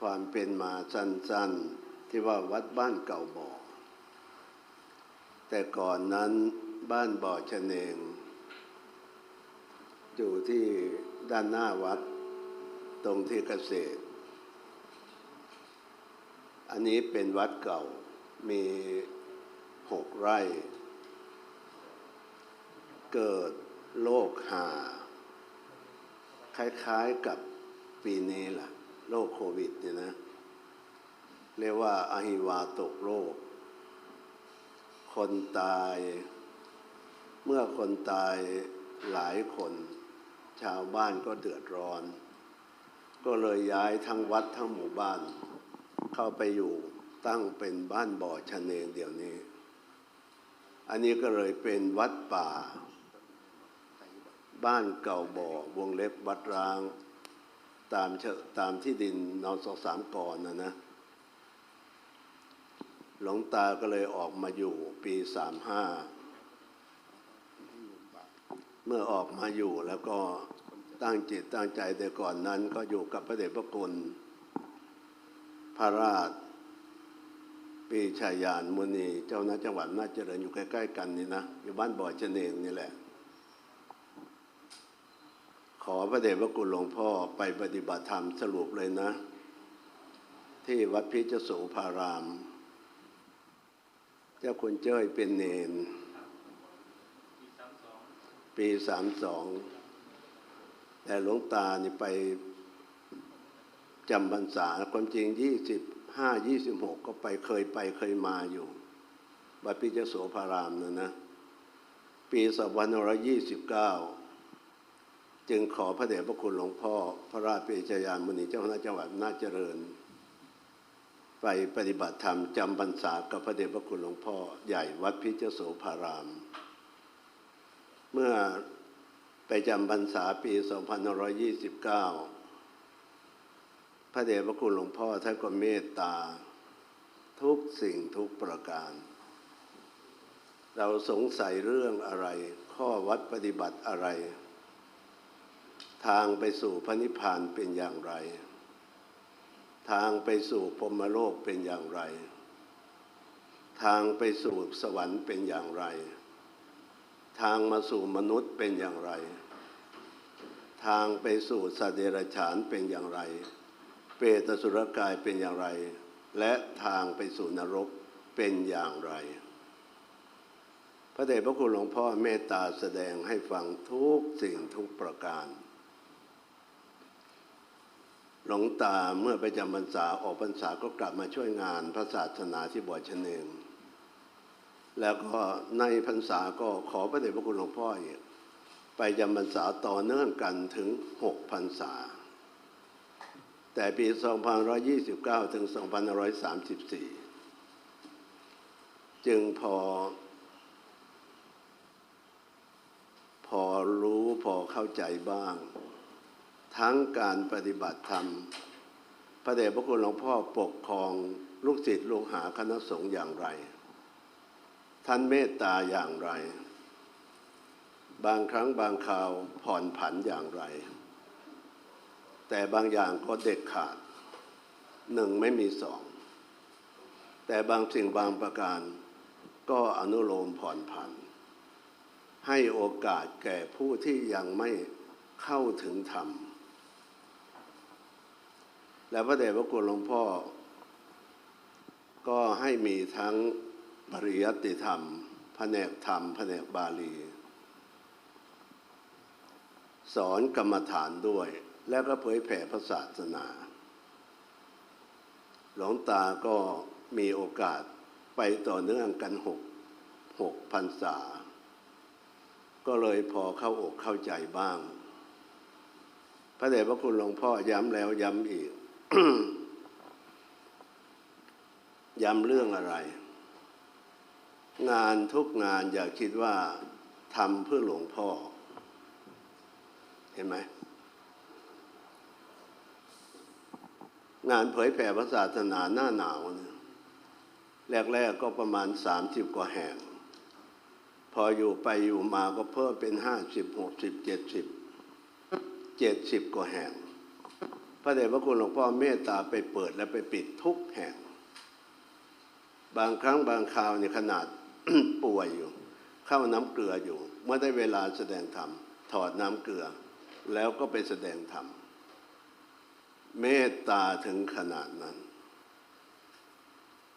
ความเป็นมาสั้นๆ ที่ว่าวัดบ้านเก่าบ่อ แต่ก่อนนั้นบ้านบ่อชะเนง อยู่ที่ด้านหน้าวัดตรงที่เกษตร อันนี้เป็นวัดเก่ามีหกไร่ เกิดโรคหา คล้ายๆกับปีนี้ล่ะ โรคโควิดเนี่ยนะ เรียกว่าอหิวาตกโรค คนตาย เมื่อคนตายหลายคน ชาวบ้านก็เดือดร้อน ก็เลยย้ายทั้งวัดทั้งหมู่บ้าน เข้าไปอยู่ตั้งเป็นบ้านบ่อชะเนงเดี๋ยวนี้ อันนี้ก็เลยเป็นวัดป่า บ้านเก่าบ่อวงเล็บวัดร้าง ตามตามที่ดินนอสสามก่อนนะนะ หลวงตาก็เลยออกมาอยู่ปีสามห้าเมื่อออกมาอยู่แล้วก็ตั้งจิตตั้งใจแต่ก่อนนั้นก็อยู่กับพระเดชพระคุณพระราชปีชายานมุนี เจ้าหน้าจังหวัดน่าเจริญอยู่ใกล้ ๆ กันนี่นะ อยู่บ้านบ่อเจเนงนี่แหละ ขอพระเดชพระคุณหลวงพ่อไปปฏิบัติธรรมสรุปเลยนะ ที่วัดพิจโสภาราม เจ้าคุณเจ้ยเป็นเนน ปีสามสองแต่หลวงตานี่ไปจำพรรษาความจริงยี่สิบห้ายี่สิบหกก็ไปเคยไปเคยมาอยู่วัดพิจโสภารามนะนะ ปีสองพันห้าร้อยยี่สิบเก้า จึงขอพระเดชพระคุณหลวงพ่อ พระราชปิจยานมุนีเจ้าคณะจังหวัดน่าเจริญ ไปปฏิบัติธรรมจำพรรษากับพระเดชพระคุณหลวงพ่อ ใหญ่วัดพิจโสภาราม เมื่อไปจำพรรษาปี 2529 พระเดชพระคุณหลวงพ่อท่านก็เมตตา ทุกสิ่งทุกประการ เราสงสัยเรื่องอะไร ข้อวัดปฏิบัติอะไร ทางไปสู่พระนิพพานเป็นอย่างไร ทางไปสู่พรมโลกเป็นอย่างไร ทางไปสู่สวรรค์เป็นอย่างไร ทางมาสู่มนุษย์เป็นอย่างไร ทางไปสู่สัตว์เดรัจฉานเป็นอย่างไร เปตสุรกายเป็นอย่างไร และทางไปสู่นรกเป็นอย่างไร พระเดชพระคุณหลวงพ่อเมตตาแสดงให้ฟังทุกสิ่งทุกประการ หลวงตาเมื่อไปจำพรรษาออกพรรษาก็กลับมาช่วยงานพระศาสนาที่บ่อชะเนงแล้วก็ในพรรษาก็ขอพระเดชพระคุณหลวงพ่ออีกไปจำพรรษาต่อเนื่องกันถึงหกพรรษา แต่ปี 2529 ถึง 2534 จึงพอ พอรู้พอเข้าใจบ้าง ทั้งการปฏิบัติธรรม พระเดชพระคุณหลวงพ่อปกครองลูกศิษย์ลูกหาคณะสงฆ์อย่างไร ท่านเมตตาอย่างไร บางครั้งบางคราวผ่อนผันอย่างไร แต่บางอย่างก็เด็ดขาดหนึ่งไม่มีสอง แต่บางสิ่งบางประการก็อนุโลมผ่อนผัน ให้โอกาสแก่ผู้ที่ยังไม่เข้าถึงธรรม และพระเดชพระคุณหลวงพ่อ ก็ให้มีทั้งปริยัติธรรมแผนกธรรมแผนกบาลี สอนกรรมฐานด้วย แล้วก็เผยแผ่พระศาสนา หลวงตาก็มีโอกาสไปต่อเนื่องกันหกหกพรรษา ก็เลยพอเข้าอกเข้าใจบ้าง พระเดชพระคุณหลวงพ่อย้ำแล้วย้ำอีก ย้ำเรื่องอะไร งานทุกงานอย่าคิดว่าทำเพื่อหลวงพ่อ เห็นไหม งานเผยแผ่พระศาสนาหน้าหนาวเนี่ยแรก ๆ ก็ประมาณสามสิบกว่าแห่ง พออยู่ไปอยู่มาก็เพิ่มเป็นห้าสิบหกสิบเจ็ดสิบเจ็ดสิบกว่าแห่ง พระเดชพระคุณหลวงพ่อเมตตาไปเปิดและไปปิดทุกแห่ง บางครั้งบางคราวเนี่ยขนาดป่วยอยู่ เข้าน้ำเกลืออยู่ เมื่อได้เวลาแสดงธรรม ถอดน้ำเกลือ แล้วก็ไปแสดงธรรม เมตตาถึงขนาดนั้น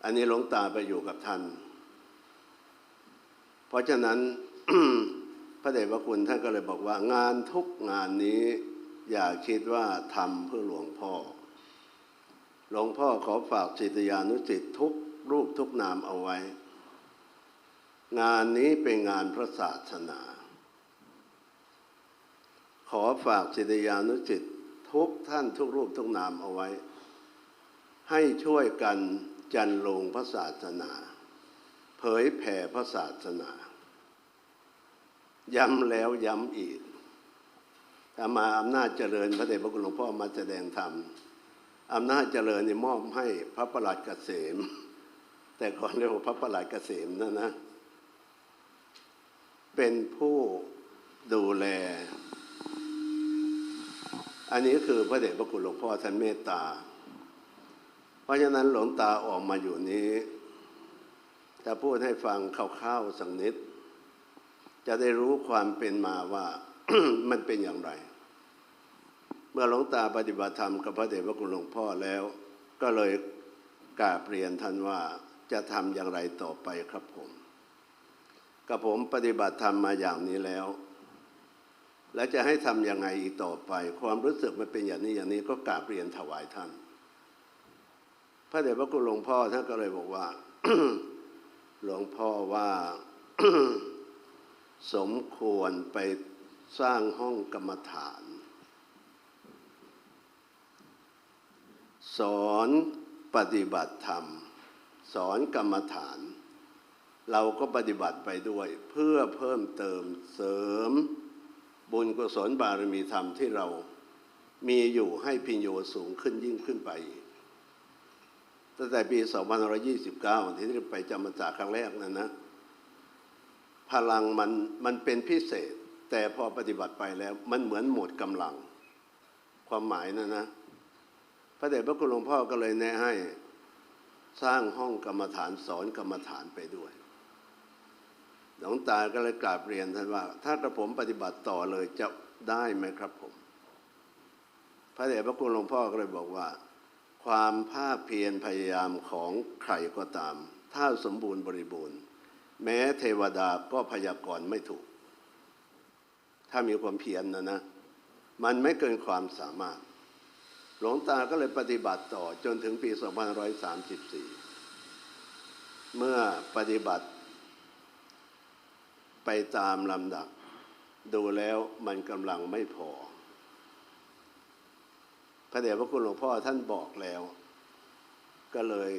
อันนี้หลวงตาไปอยู่กับท่าน เพราะฉะนั้นพระเดชพระคุณท่านก็เลยบอกว่างานทุกงานนี้ อย่าคิดว่าทำเพื่อหลวงพ่อ หลวงพ่อขอฝากจิตยานุจิตทุกรูปทุกนามเอาไว้ งานนี้เป็นงานพระศาสนา ขอฝากจิตยานุจิตทุกท่านทุกรูปทุกนามเอาไว้ ให้ช่วยกันจันลงพระศาสนา เผยแผ่พระศาสนา ย้ำแล้วย้ำอีก ถ้ามาอำนาจเจริญพระเดชพระคุณหลวงพ่อมาแสดงธรรมอำนาจเจริญนี่มอบให้พระประหลัดเกษม แต่ก่อนเรียกว่าพระประหลัดเกษมนะนะ เป็นผู้ดูแล อันนี้คือพระเดชพระคุณหลวงพ่อท่านเมตตา เพราะฉะนั้นหลวงตาออกมาอยู่นี้ จะพูดให้ฟังคร่าวๆสักนิด จะได้รู้ความเป็นมาว่า มันเป็นอย่างไร เมื่อหลวงตาปฏิบัติธรรมกับพระเดชพระคุณหลวงพ่อแล้ว ก็เลยกราบเรียนท่านว่าจะทำอย่างไรต่อไปครับผม กับผมปฏิบัติธรรมมาอย่างนี้แล้ว แล้วจะให้ทำยังไงอีกต่อไป ความรู้สึกมันเป็นอย่างนี้อย่างนี้ก็กราบเรียนถวายท่าน พระเดชพระคุณหลวงพ่อท่านก็เลยบอกว่า หลวงพ่อว่าสมควรไป สร้างห้องกรรมฐาน สอนปฏิบัติธรรม สอนกรรมฐาน เราก็ปฏิบัติไปด้วย เพื่อเพิ่มเติมเสริม บุญกุศลบารมีธรรมที่เรามีอยู่ให้พิญโยสูงขึ้นยิ่งขึ้นไป ตั้งแต่ปี 2529 ที่ได้ไปจำพรรษาครั้งแรกนั้นนะ พลังมันมันเป็นพิเศษ แต่พอปฏิบัติไปแล้วมันเหมือนหมดกำลัง ความหมายนะนะ พระเดชพระคุณหลวงพ่อก็เลยแนะให้สร้างห้องกรรมฐานสอนกรรมฐานไปด้วยหลวงตาก็เลยกราบเรียนท่านว่า ถ้ากระผมปฏิบัติต่อเลยจะได้ไหมครับผม พระเดชพระคุณหลวงพ่อก็เลยบอกว่า ความภาคเพียรพยายามของใครก็ตาม ถ้าสมบูรณ์บริบูรณ์ แม้เทวดาก็พยากรณ์ไม่ถูก ถ้ามีความเพียรนะนะ มันไม่เกินความสามารถ หลวงตาก็เลยปฏิบัติต่อจนถึงปี 2534 เมื่อปฏิบัติไปตามลำดับ ดูแล้วมันกำลังไม่พอ พระเดชพระคุณหลวงพ่อท่านบอกแล้ว ก็เลย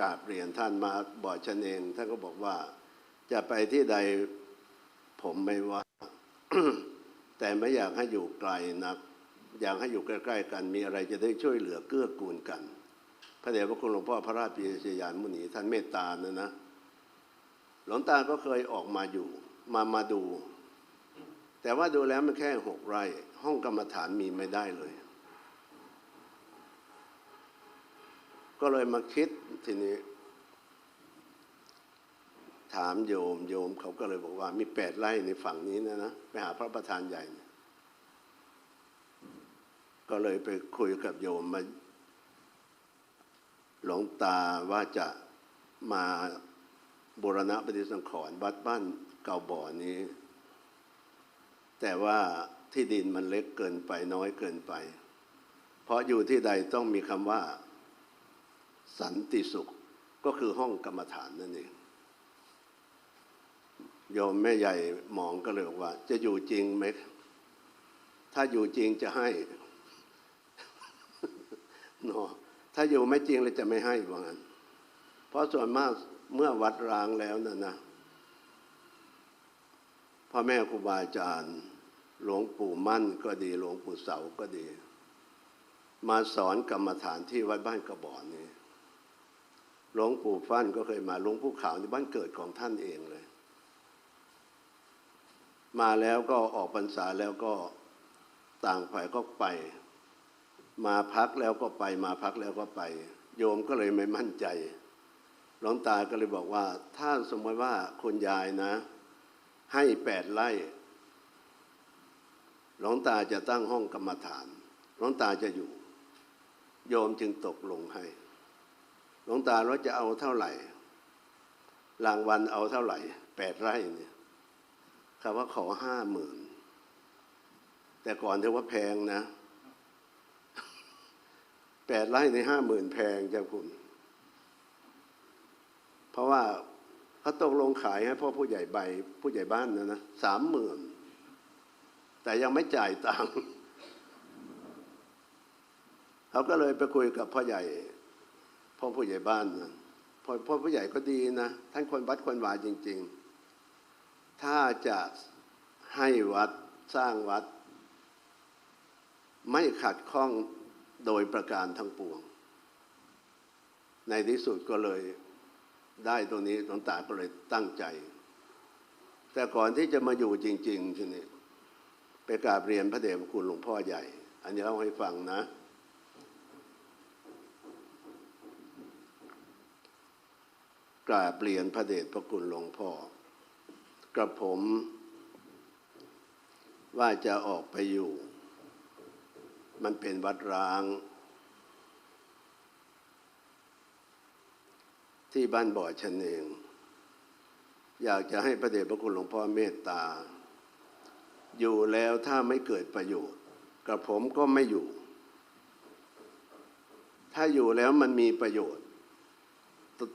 กราบเรียนท่านมาบอกฉันเอง ท่านก็บอกว่าจะไปที่ใดผมไม่ว่า แต่ไม่อยากให้อยู่ไกลนัก อยากให้อยู่ใกล้ๆกัน มีอะไรจะได้ช่วยเหลือเกื้อกูลกัน พระเดชพระคุณหลวงพ่อพระราชปิยชยานมุนีท่านเมตตานะนะ หลวงตาก็เคยออกมาอยู่ มามาดู แต่ว่าดูแล้วมันแค่หกไร่ ห้องกรรมฐานมีไม่ได้เลย ก็เลยมาคิดทีนี้ ถามโยมโยมเขาก็เลยบอกว่า มีแปดไร่ในฝั่งนี้นะนะไปหาพระประธานใหญ่ ก็เลยไปคุยกับโยมมาหลวงตาว่าจะมาบูรณะปฏิสังขรณ์วัดบ้านเก่าบ่อนี้ แต่ว่าที่ดินมันเล็กเกินไปน้อยเกินไป เพราะอยู่ที่ใดต้องมีคำว่า สันติสุขก็คือห้องกรรมฐานนั่นเอง โยมแม่ใหญ่หมองก็เลยบอกว่า จะอยู่จริงไหม ถ้าอยู่จริงจะให้เนาะถ้าอยู่ไม่จริงเลยจะไม่ให้ว่างั้นเพราะส่วนมากเมื่อวัดร้างแล้วนะนะพ่อแม่ครูบาอาจารย์หลวงปู่มั่นก็ดีหลวงปู่เสาก็ดี มาสอนกรรมฐานที่วัดบ้านกระบอกนี้หลวงปู่ฟั่นก็เคยมาหลวงปู่ขาวที่บ้านเกิดของท่านเองเลย มาแล้วก็ออกพรรษาแล้วก็ต่างฝ่ายก็ไป มาพักแล้วก็ไป มาพักแล้วก็ไป โยมก็เลยไม่มั่นใจหลวงตาก็เลยบอกว่า ถ้าสมมติว่าคุณยายนะ ให้แปดไร่หลวงตาจะตั้งห้องกรรมฐานหลวงตาจะอยู่ โยมจึงตกลงให้หลวงตาว่าจะเอาเท่าไหร่รางวัลเอาเท่าไหร่แปดไร่เนี่ย คำว่าขอห้าหมื่นแต่ก่อนถือว่าแพงนะแปดไร่ในห้าหมื่นแพงเจ้าคุณ เพราะว่าเขาตกลงขายให้พ่อผู้ใหญ่ใบผู้ใหญ่บ้านนะนะสามหมื่นแต่ยังไม่จ่ายตังค์เขาก็เลยไปคุยกับพ่อใหญ่ พ่อผู้ใหญ่บ้านนะพ่อพ่อผู้ใหญ่ก็ดีนะท่านคนวัดคนวาจริง ๆ ถ้าจะให้วัดสร้างวัด ไม่ขัดข้องโดยประการทั้งปวง ในที่สุดก็เลยได้ตรงนี้หลวงตาก็เลยตั้งใจ แต่ก่อนที่จะมาอยู่จริง ๆ ทีนี้ไปกราบเรียนพระเดชพระคุณหลวงพ่อใหญ่ อันนี้เล่าให้ฟังนะ กราบเรียนพระเดชพระคุณหลวงพ่อ กระผม ว่าจะออกไปอยู่ มันเป็นวัดร้าง ที่บ้านบ่อชนเอง อยากจะให้พระเดชพระคุณหลวงพ่อเมตตา อยู่แล้วถ้าไม่เกิดประโยชน์กระผมก็ไม่อยู่ ถ้าอยู่แล้วมันมีประโยชน์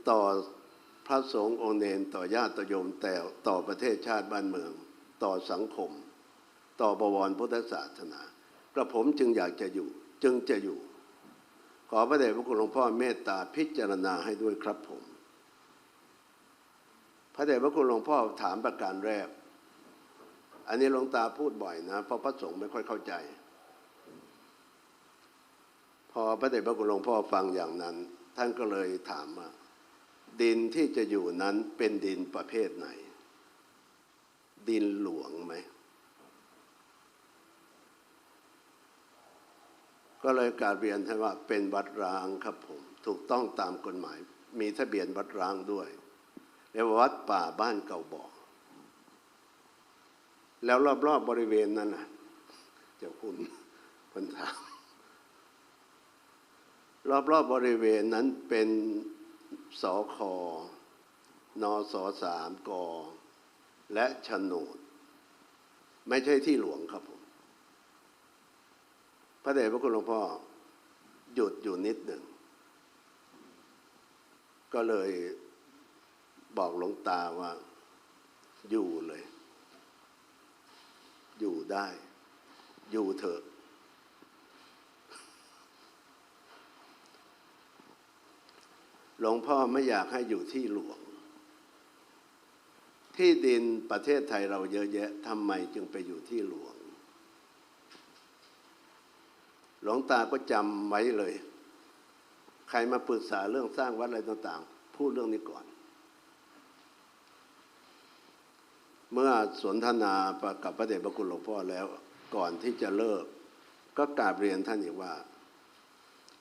ต่อ พระสงฆ์องค์เนนต่อญาติโยมแต่ต่อประเทศชาติบ้านเมือง ต่อสังคม ต่อบวรพุทธศาสนากระผมจึงอยากจะอยู่ จึงจะอยู่ ขอพระเดชพระคุณหลวงพ่อเมตตาพิจารณาให้ด้วยครับผม พระเดชพระคุณหลวงพ่อถามประการแรก อันนี้หลวงตาพูดบ่อยนะเพราะพระสงฆ์ไม่ค่อยเข้าใจ พอพระเดชพระคุณหลวงพ่อฟังอย่างนั้น ท่านก็เลยถามว่า ดินที่จะอยู่นั้นเป็นดินประเภทไหน ดินหลวงไหม ก็เลยกาบเรียนท่านว่าเป็นวัดร้างครับผม ถูกต้องตามกฎหมาย มีทะเบียนวัดร้างด้วยเรียกว่าวัดป่าบ้านเก่าบ่อแล้วรอบๆบบริเวณนั้นนะเจ้าคุณคนถามรอบๆบบริเวณนั้นเป็น สอคอนอสอสามกอและโฉนด ไม่ใช่ที่หลวงครับผม พระเดชพระคุณหลวงพ่อ หยุดอยู่นิดหนึ่ง ก็เลยบอกหลวงตาว่า อยู่เลย อยู่ได้ อยู่เถอะ ลวงพ่อไม่อยากให้อยู่ที่หลวง ที่ดินประเทศไทยเราเยอะแยะทำไมจึงไปอยู่ที่หลวง หลวงตาก็จำไว้เลย ใครมาปรึกษาเรื่องสร้างวัดอะไรต่างๆ พูดเรื่องนี้ก่อน เมื่อสนทนากับพระเดชพระคุณหลวงพ่อแล้ว ก่อนที่จะเลิก ก็กราบเรียนท่านอีกว่า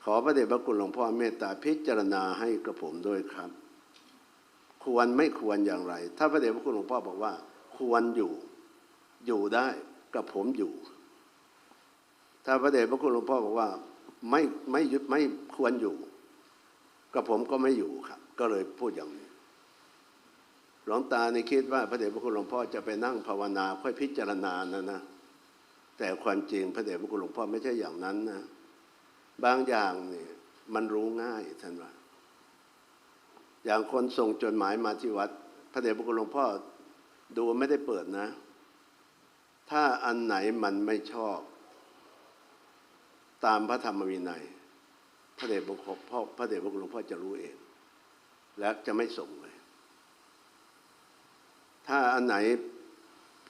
ขอพระเดชพระคุณหลวงพ่อเมตตาพิจารณาให้กระผมด้วยครับ ควรไม่ควรอย่างไร ถ้าพระเดชพระคุณหลวงพ่อบอกว่า ควรอยู่อยู่ได้กระผมอยู่ ถ้าพระเดชพระคุณหลวงพ่อบอกว่า ไม่ไม่ยึดไม่ควรอยู่กระผมก็ไม่อยู่ครับ ก็เลยพูดอย่างนี้หลวงตาในคิดว่าพระเดชพระคุณหลวงพ่อจะไปนั่งภาวนาค่อยพิจารณานะนะแต่ความจริงพระเดชพระคุณหลวงพ่อไม่ใช่อย่างนั้นนะ บางอย่างนี่มันรู้ง่ายท่านว่า อย่างคนส่งจดหมายมาที่วัด พระเดชพระคุณหลวงพ่อดูไม่ได้เปิดนะ ถ้าอันไหนมันไม่ชอบ ตามพระธรรมวินัย พระเดชพระคุณพ่อพระเดชพระคุณหลวงพ่อจะรู้เอง และจะไม่ส่งเลย ถ้าอันไหน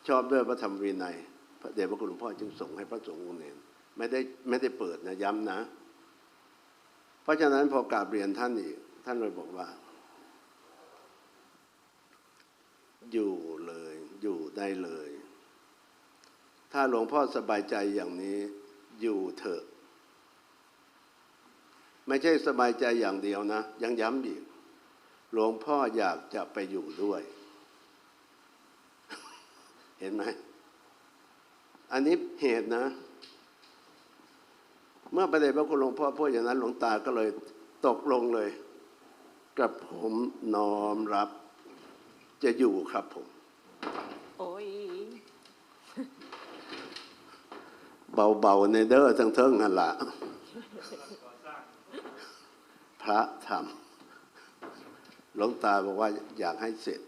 ชอบด้วยพระธรรมวินัย พระเดชพระคุณหลวงพ่อจึงส่งให้พระสงฆ์องค์เนร ไม่ได้ไม่ได้เปิดนะย้ำนะ เพราะฉะนั้นพอกราบเรียนท่านอีก ท่านเลยบอกว่า อยู่เลย อยู่ได้เลย ถ้าหลวงพ่อสบายใจอย่างนี้ อยู่เถอะ ไม่ใช่สบายใจอย่างเดียวนะ ยังย้ำอีก หลวงพ่ออยากจะไปอยู่ด้วย เห็นไหม อันนี้เหตุนะ เมื่อประเดชพระคุณหลวงพ่อพูดอย่างนั้นหลวงตาก็เลยตกลงเลย กับผมน้อมรับ จะอยู่ครับผม โอ้ยเบาๆในเด้อทั้งเทิงหันละพระทำหลวงตาบอกว่าอยากให้เสร็จ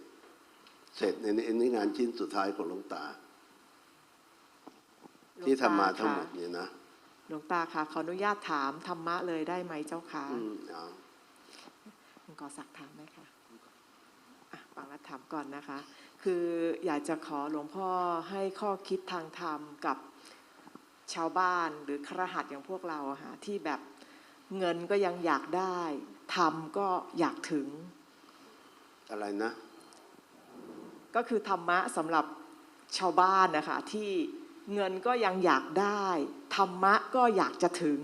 เสร็จในนี้อันนี้งานชิ้นสุดท้ายของหลวงตา ที่ทำมาทั้งหมดนี่นะ หลวงตาค่ะขออนุญาตถามธรรมะเลยได้ไหมเจ้าค่ะอืมเอาคุณกอสักถามไหมคะอะปังรัฐถามก่อนนะคะ คืออยากจะขอหลวงพ่อให้ข้อคิดทางธรรมกับชาวบ้านหรือครหัสอย่างพวกเราอะค่ะที่แบบเงินก็ยังอยากได้ทำก็อยากถึง อะไรนะ ก็คือธรรมะสำหรับชาวบ้านนะคะที่ เงินก็ยังอยากได้ ธรรมะก็อยากจะถึง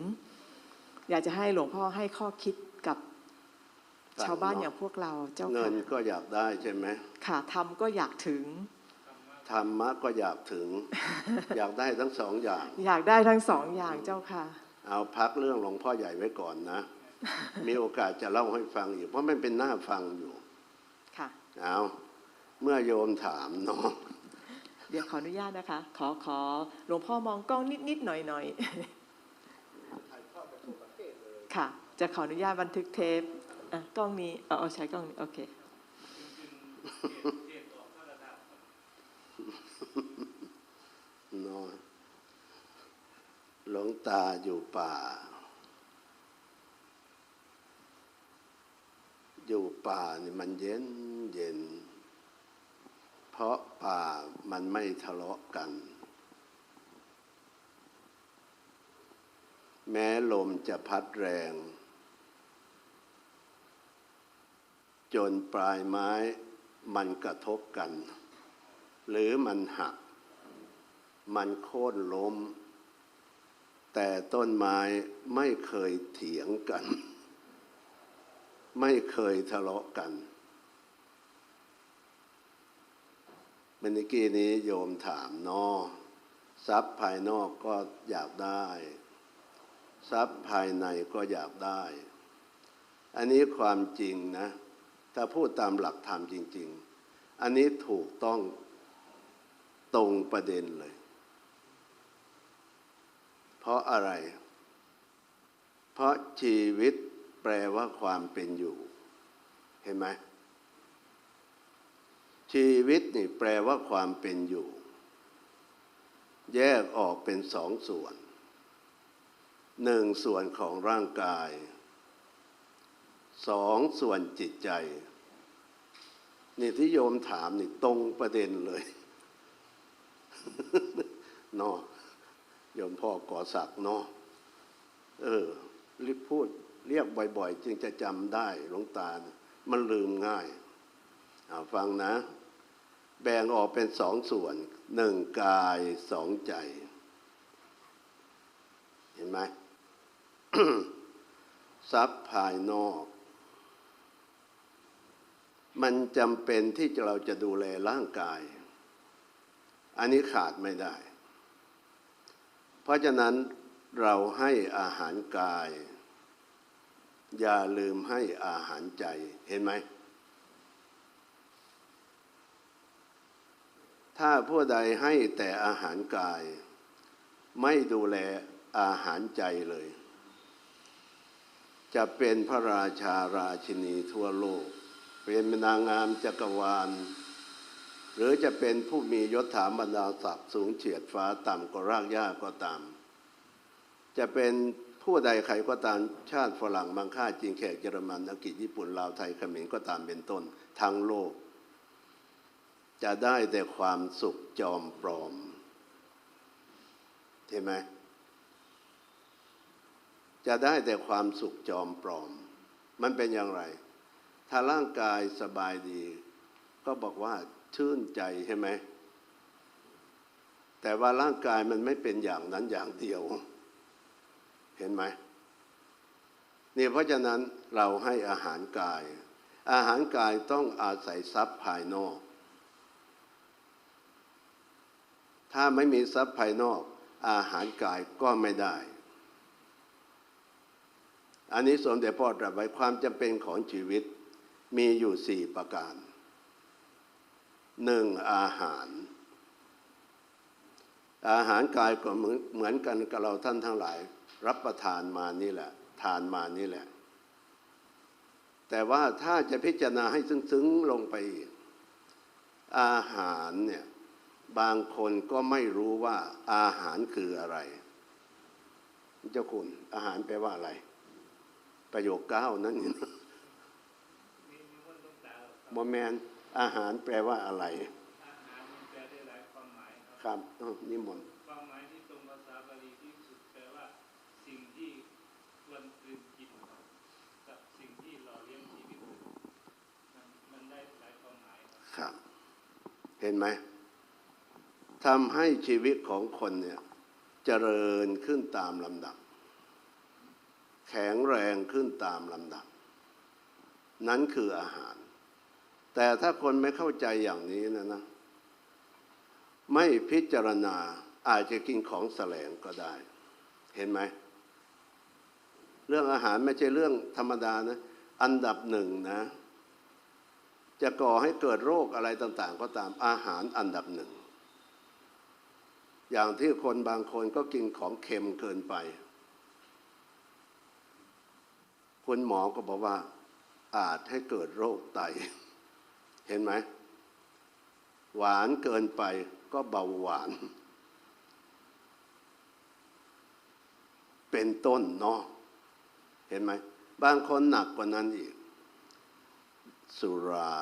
อยากจะให้หลวงพ่อให้ข้อคิดกับชาวบ้านอย่างพวกเราเจ้าเงิค่ะนก็อยากได้ใช่ไหมค่ะธรรมก็อยากถึงธรรมะก็อยากถึง อยากได้ทั้งสองอย่าง อยากได้ทั้งสองอย่างเจ้าค่ะ เอาพักเรื่องหลวงพ่อใหญ่ไว้ก่อนนะ มีโอกาสจะเล่าให้ฟังอีกเพราะมันเป็นหน้าฟังอยู่ ค่ะ เอาเมื่อโยมถามเนาะ เดี๋ยวขออนุญาตนะคะ ขอขอหลวงพ่อมองกล้องนิดนิดๆหน่อยหน่อยๆค่ะ จะขออนุญาตบันทึกเทปอะกล้องนี้เอาเอใช้กล้องนี้ โอเคนาะหลวงตาอยู่ป่า อยู่ป่านี่มันเย็นเย็น เพราะป่ามันไม่ทะเลาะกัน แม้ลมจะพัดแรง จนปลายไม้มันกระทบกัน หรือมันหัก มันโค่นล้ม แต่ต้นไม้ไม่เคยเถียงกัน ไม่เคยทะเลาะกัน เมื่อกี้นี้โยมถามนอทรัพย์ภายนอกก็อยากได้ ทรัพย์ภายในก็อยากได้ อันนี้ความจริงนะ ถ้าพูดตามหลักธรรมจริง ๆ อันนี้ถูกต้องตรงประเด็นเลย เพราะอะไร เพราะชีวิตแปลว่าความเป็นอยู่ เห็นไหม ชีวิตนี่แปลว่าความเป็นอยู่ แยกออกเป็นสองส่วน หนึ่งส่วนของร่างกาย สองส่วนจิตใจ นี่ที่โยมถามนี่ตรงประเด็นเลยนอโยมพ่อก่อศักนาะเออรีบพูดเรียกบ่อย ๆ จึงจะจำได้หลวงตา มันลืมง่าย เอาฟังนะ แบ่งออกเป็นสองส่วนหนึ่งกายสองใจ เห็นไหมทรัพย์ภายนอก มันจำเป็นที่เราจะดูแลร่างกาย อันนี้ขาดไม่ได้ เพราะฉะนั้นเราให้อาหารกาย อย่าลืมให้อาหารใจเห็นไหม ถ้าผู้ใดให้แต่อาหารกาย ไม่ดูแลอาหารใจเลย จะเป็นพระราชาราชินีทั่วโลก เป็นนางงามจักรวาล หรือจะเป็นผู้มียศถาบรรดาศักดิ์สูงเฉียดฟ้าต่ำกว่ารากหญ้าก็ตาม จะเป็นผู้ใดใครก็ตามชาติฝรั่งบางค่าจีนแขกเยอรมันอังกฤษญี่ปุ่นลาวไทยเขมรก็ตามเป็นต้นทั้งโลก จะได้แต่ความสุขจอมปลอมเห็นไหมจะได้แต่ความสุขจอมปลอม มันเป็นอย่างไร ถ้าร่างกายสบายดี ก็บอกว่าชื่นใจใช่ไหม แต่ว่าร่างกายมันไม่เป็นอย่างนั้นอย่างเดียว เห็นไหมนี่เพราะฉะนั้นเราให้อาหารกาย อาหารกายต้องอาศัยทรัพย์ภายนอก ถ้าไม่มีทรัพย์ภายนอกอาหารกายก็ไม่ได้ อันนี้สมเด็จพ่อตรัสไว้ความจำเป็นของชีวิตมีอยู่สี่ประการหนึ่งอาหาร อาหารกายก็เหมือนเหมือนกันกับเราท่านทั้งหลาย รับประทานมานี่แหละ ทานมานี่แหละ แต่ว่าถ้าจะพิจารณาให้ซึ้งๆลงไปอีกอาหารเนี่ย บางคนก็ไม่รู้ว่าอาหารคืออะไร เจ้าคุณอาหารแปลว่าอะไร ประโยคเก้านั่นนี่นะโมแมนอาหารแปลว่าอะไรอาหารมันแปลได้หลายความหมายครับครับอ้าวนิมนต์ความหมายที่ตรงภาษาบาลีที่สุดแปลว่าสิ่งที่ควรกลืนกินกับสิ่งที่หล่อเลี้ยงชีวิตมันมันได้หลายความหมายครับครับเห็นไหม ทำให้ชีวิตของคนเนี่ยเจริญขึ้นตามลำดับ แข็งแรงขึ้นตามลำดับ นั้นคืออาหาร แต่ถ้าคนไม่เข้าใจอย่างนี้นะนะ ไม่พิจารณาอาจจะกินของแสลงก็ได้ เห็นไหม เรื่องอาหารไม่ใช่เรื่องธรรมดานะ อันดับหนึ่งนะ จะก่อให้เกิดโรคอะไรต่าง ๆ ก็ตามอาหารอันดับหนึ่ง อย่างที่คนบางคนก็กินของเค็มเกินไป คุณหมอก็บอกว่า อาจให้เกิดโรคไต เห็นไหม หวานเกินไปก็เบาหวาน เป็นต้นเนาะเห็นไหม บางคนหนักกว่านั้นอีก สุรา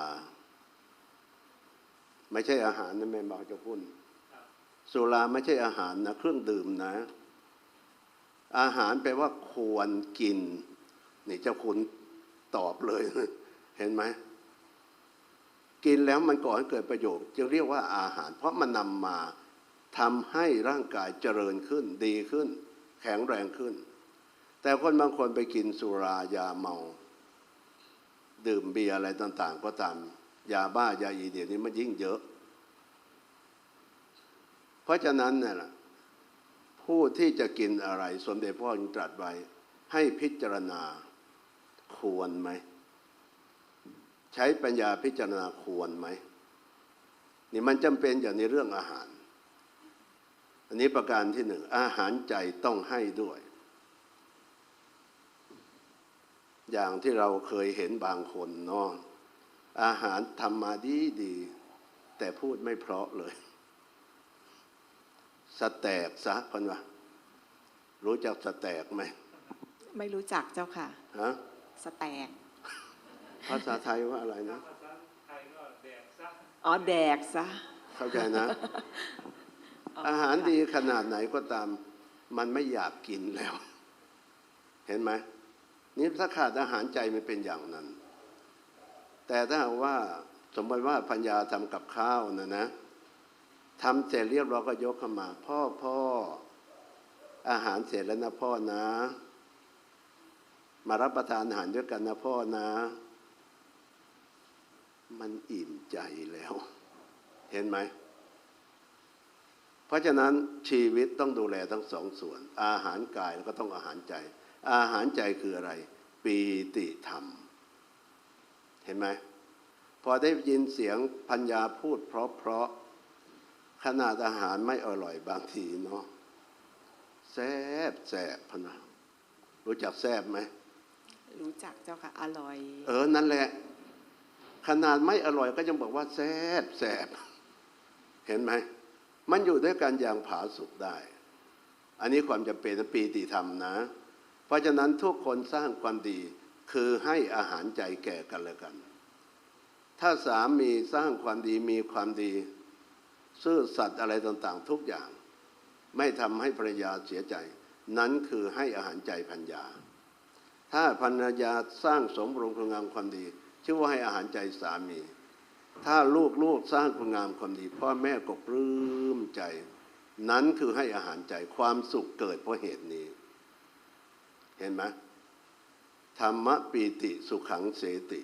ไม่ใช่อาหารนะแม่บอกเจะพุ่น สุราไม่ใช่อาหารนะเครื่องดื่มนะ อาหารแปลว่าควรกิน นี่เจ้าคุณตอบเลย เห็นไหมกินแล้วมันก่อให้เกิดประโยชน์จึงเรียกว่าอาหาร เพราะมันนำมาทำให้ร่างกายเจริญขึ้นดีขึ้น แข็งแรงขึ้น แต่คนบางคนไปกินสุรายาเมา ดื่มเบียร์อะไรต่าง ๆ ก็ตาม ยาบ้ายาอีเดียวนี้มันยิ่งเยอะ ราะฉะนั้นเนี่ยผู้ที่จะกินอะไร สมเด็จพ่อจึงตรัสไว้ ให้พิจารณาควรไหม ใช้ปัญญาพิจารณาควรไหม นี่มันจำเป็นอย่างในเรื่องอาหาร อันนี้ประการที่หนึ่ง อาหารใจต้องให้ด้วย อย่างที่เราเคยเห็นบางคนเนาะอาหารทำมาดีดี แต่พูดไม่เพราะเลย สแตกซะคนวะรู้จักสแตกไหมไม่รู้จักเจ้าค่ะฮะสแตก ภาษาไทยว่าอะไรนะภาษาไทยก็แดกซะอ๋อแดกซะเข้าใจนะอ๋ออาหารค่ะดีขนาดไหนก็ตาม มันไม่อยากกินแล้ว เห็นไหมนี่ถ้าขาดอาหารใจมันเป็นอย่างนั้น แต่ถ้าหากว่าสมมติว่าพัญญาทำกับข้าวนะนะ ทำเสร็จเรียบร้อยก็ยกเข้ามา พ่อพ่ออาหารเสร็จแล้วนะพ่อนะ มารับประทานอาหารด้วยกันนะพ่อนะ มันอิ่มใจแล้ว เห็นไหม เพราะฉะนั้นชีวิตต้องดูแลทั้งสองส่วน อาหารกายแล้วก็ต้องอาหารใจ อาหารใจคืออะไร ปีติธรรม เห็นไหม พอได้ยินเสียงพัญญาพูดเพราะเพราะ ขนาดอาหารไม่อร่อยบางทีเนาะแซบแซบพะนะรู้จักแซบไหมรู้จักเจ้าค่ะ อร่อย เออ นั่นแหละ ขนาดไม่อร่อยก็ยังบอกว่าแซบแซบเห็นไหม มันอยู่ด้วยกันอย่างผาสุกได้ อันนี้ความจำเป็นปีติธรรมนะ เพราะฉะนั้นทุกคนสร้างความดีคือให้อาหารใจแก่กันและกัน ถ้าสามีสร้างความดีมีความดี ซื่อสัตย์อะไรต่างๆ ทุกอย่าง ไม่ทำให้ภรรยาเสียใจ นั้นคือให้อาหารใจพัญญา ถ้าภรรยาสร้างสมรมคุณงามความดี ชื่อว่าให้อาหารใจสามี ถ้าลูกลูกสร้างคุณงามความดี พ่อแม่ก็ปลื้มใจ นั้นคือให้อาหารใจความสุขเกิดเพราะเหตุนี้ เห็นไหมธรรมปีติสุขังเสติ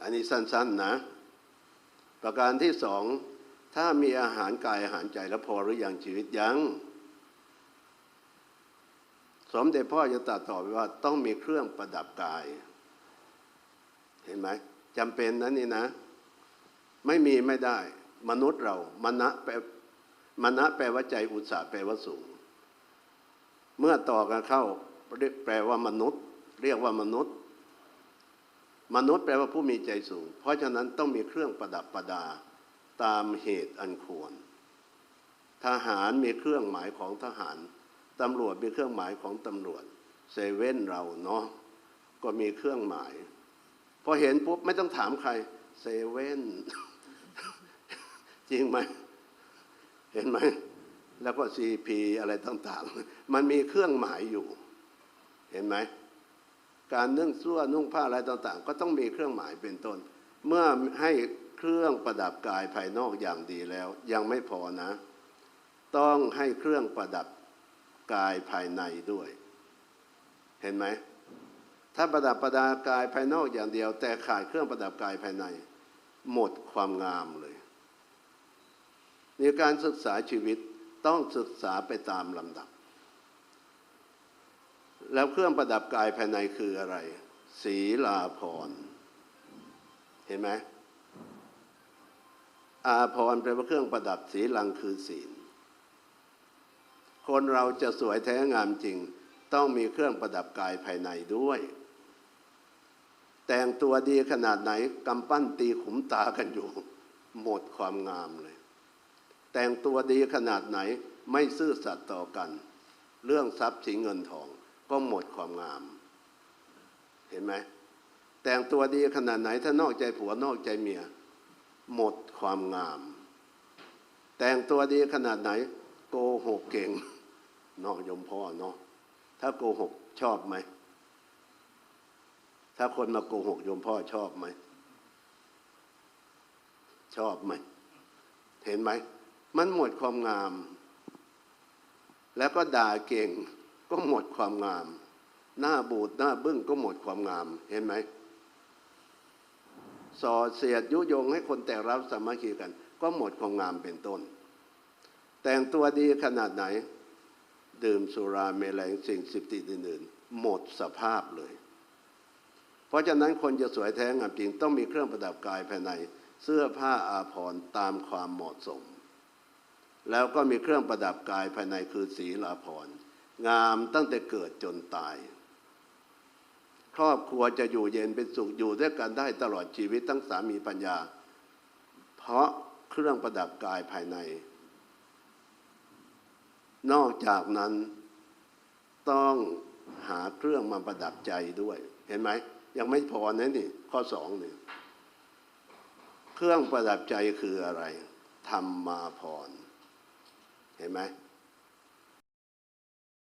อันนี้สั้นๆนะ ประการที่สอง ถ้ามีอาหารกายอาหารใจแล้วพอหรืออยังชีวิตยัง สมเด็จพ่อจะตัดต่อไปว่าต้องมีเครื่องประดับกาย เห็นไหมจำเป็นนะนี่นะ ไม่มีไม่ได้ มนุษย์เรามณะแปลมณะแปลว่าใจอุตสาห์แปลว่าสูง เมื่อต่อกันเข้าแปลว่ามนุษย์ เรียกว่ามนุษย์ มนุษย์แปลว่าผู้มีใจสูง เพราะฉะนั้นต้องมีเครื่องประดับประดาตามเหตุอันควร ทหารมีเครื่องหมายของทหาร ตำรวจมีเครื่องหมายของตำรวจ เซเว่นเราเนาะก็มีเครื่องหมาย พอเห็นปุ๊บไม่ต้องถามใคร เซเว่นจริงไหม เห็นไหม แล้วก็ซีพีอะไรต่างๆ มันมีเครื่องหมายอยู่ เห็นไหม การนึ่งซั่วนุ่งผ้าอะไรต่างๆ ก็ต้องมีเครื่องหมายเป็นต้น เมื่อให้เครื่องประดับกายภายนอกอย่างดีแล้ว ยังไม่พอนะ ต้องให้เครื่องประดับกายภายในด้วย เห็นไหมถ้าประดับประดากายภายนอกอย่างเดียว แต่ขาดเครื่องประดับกายภายใน หมดความงามเลยในการศึกษาชีวิตต้องศึกษาไปตามลำดับ แล้วเครื่องประดับกายภายในคืออะไร ศีลาภรเห็นไหมอาภรแปลว่าเครื่องประดับศีลังคือศีล คนเราจะสวยแท้งามจริง ต้องมีเครื่องประดับกายภายในด้วย แต่งตัวดีขนาดไหนกำปั้นตีขุมตากันอยู่ หมดความงามเลย แต่งตัวดีขนาดไหนไม่ซื่อสัตย์ต่อกัน เรื่องทรัพย์สินเงินทอง ก็หมดความงาม เห็นไหมแต่งตัวดีขนาดไหนถ้านอกใจผัวนอกใจเมีย หมดความงาม แต่งตัวดีขนาดไหน โกหกเก่งนอกยมพ่อเนาะถ้าโกหกชอบไหม ถ้าคนมาโกหกยมพ่อชอบไหม ชอบไหม เห็นไหม มันหมดความงาม แล้วก็ด่าเก่ง ก็หมดความงาม หน้าบูดหน้าบึ้งก็หมดความงามเห็นไหมส่อเสียดยุยงให้คนแตกรับสามัคคีกัน ก็หมดความงามเป็นต้น แต่งตัวดีขนาดไหน ดื่มสุราเมลัยสิ่งสิบติดอื่นๆ หมดสภาพเลย เพราะฉะนั้นคนจะสวยแท้งามจริงต้องมีเครื่องประดับกายภายใน เสื้อผ้าอาภรณ์ตามความเหมาะสม แล้วก็มีเครื่องประดับกายภายในคือศีลาภรณ์ งามตั้งแต่เกิดจนตาย ครอบครัวจะอยู่เย็นเป็นสุขอยู่ด้วยกันได้ตลอดชีวิตทั้งสามีปัญญา เพราะเครื่องประดับกายภายใน นอกจากนั้นต้องหาเครื่องมาประดับใจด้วย เห็นไหม ยังไม่พอนะนี่ ข้อสองนี่เครื่องประดับใจคืออะไรธรรมมาพร เห็นไหม